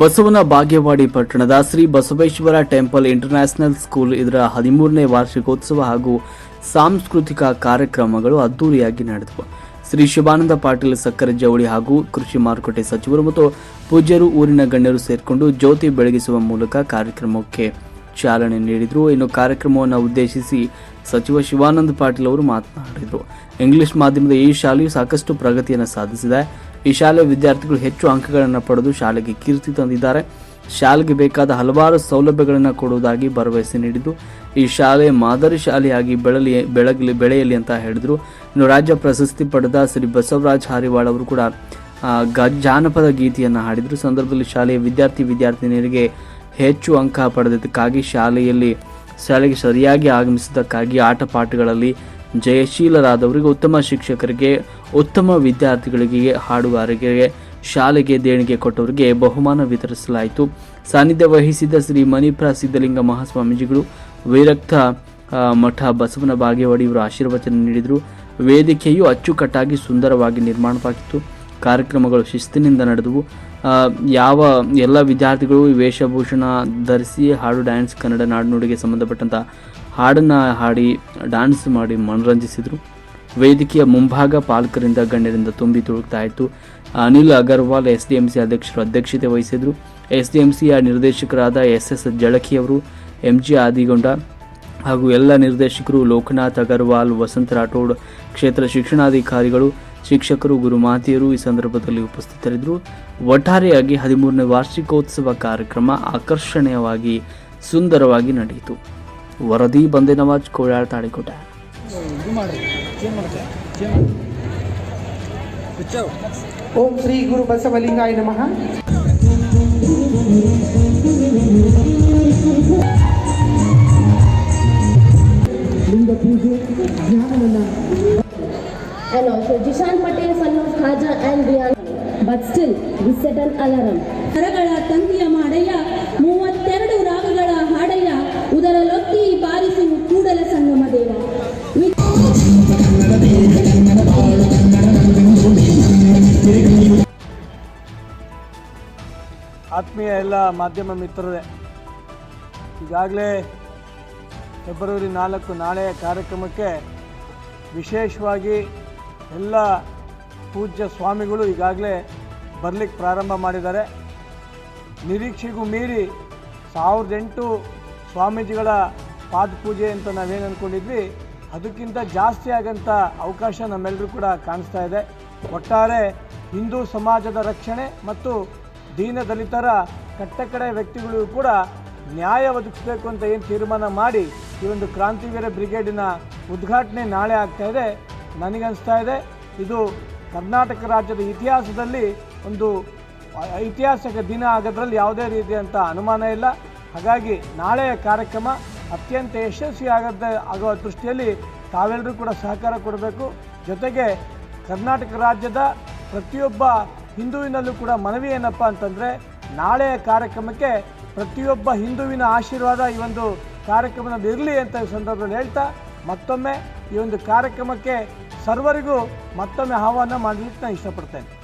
ಬಸವನ ಬಾಗೇವಾಡಿ ಪಟ್ಟಣದ Shri Basaveshwara temple international school ಇದರ ಹದಿಮೂರನೇ ವಾರ್ಷಿಕೋತ್ಸವ ಹಾಗೂ ಸಾಂಸ್ಕೃತಿಕ ಕಾರ್ಯಕ್ರಮಗಳು ಅದ್ದೂರಿಯಾಗಿ ನಡೆದವು. ಶ್ರೀ ಶಿವಾನಂದ ಪಾಟೀಲ್ ಸಕ್ಕರೆ ಜವಳಿ ಹಾಗೂ ಕೃಷಿ ಮಾರುಕಟ್ಟೆ ಸಚಿವರು ಮತ್ತು ಪೂಜ್ಯರು ಊರಿನ ಗಣ್ಯರು ಸೇರಿಕೊಂಡು ಜ್ಯೋತಿ ಬೆಳಗಿಸುವ ಮೂಲಕ ಕಾರ್ಯಕ್ರಮಕ್ಕೆ ಚಾಲನೆ ನೀಡಿದರು. ಇನ್ನು ಕಾರ್ಯಕ್ರಮವನ್ನು ಉದ್ದೇಶಿಸಿ ಸಚಿವ ಶಿವಾನಂದ ಪಾಟೀಲ್ ಅವರು ಮಾತನಾಡಿದರು. ಇಂಗ್ಲಿಷ್ ಮಾಧ್ಯಮದ ಈ ಶಾಲೆಯು ಸಾಕಷ್ಟು ಪ್ರಗತಿಯನ್ನು ಸಾಧಿಸಿದೆ. ಈ ಶಾಲೆಯ ವಿದ್ಯಾರ್ಥಿಗಳು ಹೆಚ್ಚು ಅಂಕಗಳನ್ನು ಪಡೆದು ಶಾಲೆಗೆ ಕೀರ್ತಿ ತಂದಿದ್ದಾರೆ. ಶಾಲೆಗೆ ಬೇಕಾದ ಹಲವಾರು ಸೌಲಭ್ಯಗಳನ್ನು ಕೊಡುವುದಾಗಿ ಭರವಸೆ ನೀಡಿದ್ದು ಈ ಶಾಲೆ ಮಾದರಿ ಶಾಲೆಯಾಗಿ ಬೆಳಲಿ, ಬೆಳಗಲಿ, ಬೆಳೆಯಲಿ ಅಂತ ಹೇಳಿದರು. ಇನ್ನು ರಾಜ್ಯ ಪ್ರಶಸ್ತಿ ಪಡೆದ ಶ್ರೀ ಬಸವರಾಜ್ ಹಾರಿವಾಳ್ ಅವರು ಕೂಡ ಗ, ಜಾನಪದ ಗೀತೆಯನ್ನು ಹಾಡಿದರು. ಸಂದರ್ಭದಲ್ಲಿ ಶಾಲೆಯ ವಿದ್ಯಾರ್ಥಿ, ವಿದ್ಯಾರ್ಥಿನಿಯರಿಗೆ ಹೆಚ್ಚು ಅಂಕ ಪಡೆದಿದ್ದಕ್ಕಾಗಿ ಶಾಲೆಯಲ್ಲಿ ಶಾಲೆಗೆ ಸರಿಯಾಗಿ ಆಗಮಿಸಿದ್ದಕ್ಕಾಗಿ ಆಟ ಪಾಠಗಳಲ್ಲಿ ಜಯಶೀಲರಾದವರಿಗೆ ಉತ್ತಮ ಶಿಕ್ಷಕರಿಗೆ, ಉತ್ತಮ ವಿದ್ಯಾರ್ಥಿಗಳಿಗೆ, ಹಾಡುಗಾರರಿಗೆ, ಶಾಲೆಗೆ ದೇಣಿಗೆ ಕೊಟ್ಟವರಿಗೆ ಬಹುಮಾನ ವಿತರಿಸಲಾಯಿತು. ಸಾನ್ನಿಧ್ಯ ವಹಿಸಿದ್ದ ಶ್ರೀ ಮಣಿಪ್ರ ಸಿದ್ಧಲಿಂಗ ಮಹಾಸ್ವಾಮೀಜಿಗಳು ವೈರಕ್ತ ಮಠ ಬಸವನ ಬಾಗೇವಾಡಿ ಇವರು ಆಶೀರ್ವಚನ ನೀಡಿದರು. ವೇದಿಕೆಯು ಅಚ್ಚುಕಟ್ಟಾಗಿ ಸುಂದರವಾಗಿ ನಿರ್ಮಾಣವಾಗಿತ್ತು. ಕಾರ್ಯಕ್ರಮಗಳು ಶಿಸ್ತಿನಿಂದ ನಡೆದವು. ಯಾವ ಎಲ್ಲ ವಿದ್ಯಾರ್ಥಿಗಳು ವೇಷಭೂಷಣ ಧರಿಸಿ ಹಾಡು ಡ್ಯಾನ್ಸ್ ಕನ್ನಡ ನಾಡುನುಡಿಗೆ ಸಂಬಂಧಪಟ್ಟಂಥ ಹಾಡನ್ನು ಹಾಡಿ ಡ್ಯಾನ್ಸ್ ಮಾಡಿ ಮನರಂಜಿಸಿದರು. ವೇದಿಕೆಯ ಮುಂಭಾಗ ಪಾಲಕರಿಂದ ಗಣ್ಯರಿಂದ ತುಂಬಿ ತುಳುಕ್ತಾ ಇತ್ತು. Anil Agarwal S D M C ಅಧ್ಯಕ್ಷರು ಅಧ್ಯಕ್ಷತೆ ವಹಿಸಿದರು. ಎಸ್ ಡಿ ಎಂ ಸಿಯ ನಿರ್ದೇಶಕರಾದ ಎಸ್ ಎಸ್ ಜಳಕಿ ಅವರು ಎಂ ಜಿ ಆದಿಗೊಂಡ ಹಾಗೂ ಎಲ್ಲ ನಿರ್ದೇಶಕರು ಲೋಕನಾಥ್ ಅಗರ್ವಾಲ್, ವಸಂತ ರಾಠೋಡ್, ಕ್ಷೇತ್ರ ಶಿಕ್ಷಣಾಧಿಕಾರಿಗಳು ಶಿಕ್ಷಕರು ಗುರುಮಾತೆಯರು ಈ ಸಂದರ್ಭದಲ್ಲಿ ಉಪಸ್ಥಿತರಿದ್ದರು. ಒಟ್ಟಾರೆಯಾಗಿ ಹದಿಮೂರನೇ ವಾರ್ಷಿಕೋತ್ಸವ ಕಾರ್ಯಕ್ರಮ ಆಕರ್ಷಣೀಯವಾಗಿ ಸುಂದರವಾಗಿ ನಡೆಯಿತು. ವರದಿ ಬಂದೆ ನವಾಜ್ ಕೋಳಾಳ್ ತಾಳಿಕೋಟೆ. ಓಂ ಶ್ರೀ ಗುರು ಬಸವಲಿಂಗಾಯ ನಮಃ. ಲಿಂಗ ಪೂಜೆ ಜ್ಞಾನವನ್ನ and also Jishan Patel, son of Khaja and Riyan. But still, we set an alarm. ಕರಗಳ ತಂತಿಯ ಮಾಡಯ್ಯ ಮೂವತ್ತೆರಡು ರಾಗಗಳ ಹಾಡಯ್ಯ ಉದರಲೊತ್ತಿ ಬಾರಿಸು ಕೂಡಲ ಸಂಗಮ ದೇವ ಆತ್ಮೀಯ ಎಲ್ಲ ಮಾಧ್ಯಮ ಮಿತ್ರರೇ ಈಗಾಗಲೇ ಫೆಬ್ರವರಿ ನಾಲ್ಕು ನಾಳೆ ಕಾರ್ಯಕ್ರಮಕ್ಕೆ ವಿಶೇಷವಾಗಿ ಎಲ್ಲ ಪೂಜ್ಯ ಸ್ವಾಮಿಗಳು ಈಗಾಗಲೇ ಬರಲಿಕ್ಕೆ ಪ್ರಾರಂಭ ಮಾಡಿದ್ದಾರೆ. ನಿರೀಕ್ಷೆಗೂ ಮೀರಿ ಸಾವಿರದ ಎಂಟು ಸ್ವಾಮೀಜಿಗಳ ಪಾದಪೂಜೆ ಅಂತ ನಾವೇನು ಅಂದ್ಕೊಂಡಿದ್ವಿ ಅದಕ್ಕಿಂತ ಜಾಸ್ತಿ ಆಗಂಥ ಅವಕಾಶ ನಮ್ಮೆಲ್ಲರೂ ಕೂಡ ಕಾಣಿಸ್ತಾ ಇದೆ. ಒಟ್ಟಾರೆ ಹಿಂದೂ ಸಮಾಜದ ರಕ್ಷಣೆ ಮತ್ತು ದೀನ ದಲಿತರ ಕಟ್ಟಕಡೆ ವ್ಯಕ್ತಿಗಳಿಗೂ ಕೂಡ ನ್ಯಾಯ ಒದಗಿಸಬೇಕು ಅಂತ ಏನು ತೀರ್ಮಾನ ಮಾಡಿ ಈ ಒಂದು ಕ್ರಾಂತಿವೀರ ಬ್ರಿಗೇಡಿನ ಉದ್ಘಾಟನೆ ನಾಳೆ ಆಗ್ತಾ ಇದೆ. ನನಗನ್ನಿಸ್ತಾ ಇದೆ. ಇದು ಕರ್ನಾಟಕ ರಾಜ್ಯದ ಇತಿಹಾಸದಲ್ಲಿ ಒಂದು ಐತಿಹಾಸಿಕ ದಿನ ಆಗೋದ್ರಲ್ಲಿ ಯಾವುದೇ ರೀತಿಯಂಥ ಅನುಮಾನ ಇಲ್ಲ. ಹಾಗಾಗಿ ನಾಳೆಯ ಕಾರ್ಯಕ್ರಮ ಅತ್ಯಂತ ಯಶಸ್ವಿ ಆಗದ, ಆಗುವ ದೃಷ್ಟಿಯಲ್ಲಿ ತಾವೆಲ್ಲರೂ ಕೂಡ ಸಹಕಾರ ಕೊಡಬೇಕು. ಜೊತೆಗೆ ಕರ್ನಾಟಕ ರಾಜ್ಯದ ಪ್ರತಿಯೊಬ್ಬ ಹಿಂದುವಿನಲ್ಲೂ ಕೂಡ ಮನವಿ ಏನಪ್ಪ ಅಂತಂದರೆ, ನಾಳೆಯ ಕಾರ್ಯಕ್ರಮಕ್ಕೆ ಪ್ರತಿಯೊಬ್ಬ ಹಿಂದುವಿನ ಆಶೀರ್ವಾದ ಈ ಒಂದು ಕಾರ್ಯಕ್ರಮದಲ್ಲಿ ಇರಲಿ ಅಂತ ಈ ಸಂದರ್ಭದಲ್ಲಿ ಹೇಳ್ತಾ ಮತ್ತೊಮ್ಮೆ ಈ ಒಂದು ಕಾರ್ಯಕ್ರಮಕ್ಕೆ ಸರ್ವರಿಗೂ ಮತ್ತೊಮ್ಮೆ ಆಹ್ವಾನ ಮಾಡಲಿಕ್ಕೆ ನಾನು ಇಷ್ಟಪಡ್ತೇನೆ.